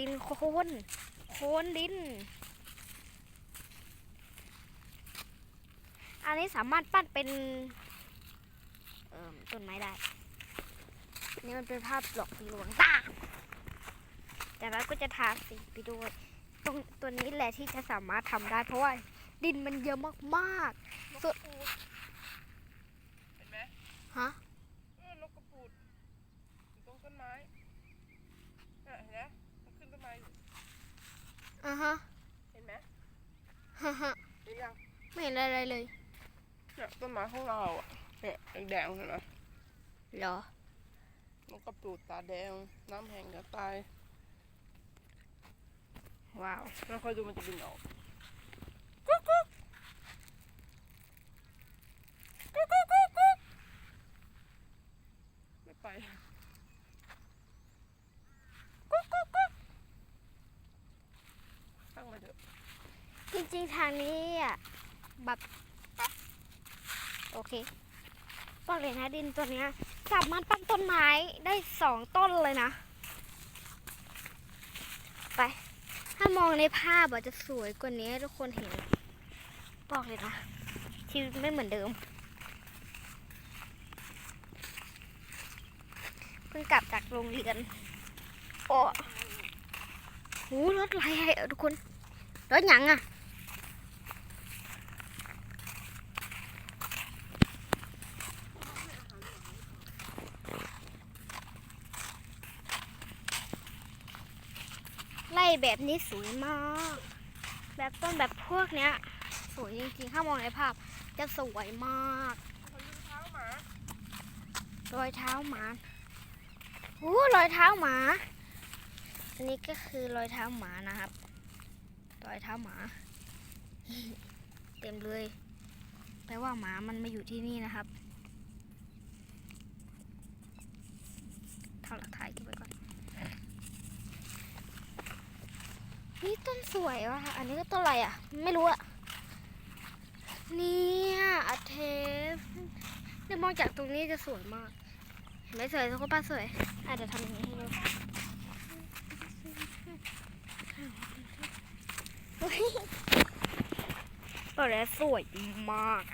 ดินโคนโคนดิน อันนี้สามารถปั้นเป็นเอ่อต้นไม้ได้ นี่มันเป็นภาพหลอกลวงตาแต่เราก็จะทาสีไปด้วย ตรงตัวนี้แหละที่จะสามารถทำได้ เพราะว่าดินมันเยอะมากนกกระปูดเห็นไหมๆฮะ เออนกกระปูดอยู่ตรงต้นไม้น่ะเห็นไหมมั นขึ้นต้นไม้อยู่อ่าฮะเห็นไหมฮ่าฮ่าเห็นยังไม่เห็นอะไรเลยเนี่ยต้นไม้ของเราอะเนี่ยแดงๆเห็นไหมเหรอนกกระปูดตาแดง น้ำแห้งจะตาย ว้าว แล้วคอยดูมันจะบินออกไม่ไปตั้งมาเถอะ จริงๆทางนี้อะแบบโอเคบอกเลยนะดินตัวเนี้ยสามารถปั้นต้นไม้ได้สองต้นเลยนะ ไป ถ้ามองในภาพอาจจะสวยกว่านี้ทุกคนเห็น บอกเลยนะชีวิตไม่เหมือนเดิม เพิ่งกลับจากโรงเรียน โอ้โหรถไรอะทุกคนรถหยังอะ แบบนี้สวยมาก แบบต้นแบบพวกเนี้ย สวยจริงๆ ถ้ามองในภาพ จะสวยมากขอยเท้าหมารอยเท้าหมาโอ้รอยเท้าหมา อันนี้ก็คือรอยเท้าหมานะครับ รอยเท้าหมา เต็มเลย แปลว่าหมามันมาอยู่ที่นี่นะครับเท่าหลักถ่ายเก็บไว้ก่อน นี่ต้นสวยว่ะ อันนี้ก็ต้นอะไรอะ ไม่รู้อะ เนี่ยอาเทสเนี่ยมองจากตรงนี้จะสวยมาก เห็นไหมสวยทุกคนป้าสวยอาจจะทำอย่างนี้ให้ดูเฮ้ยบอกเลยสวยมาก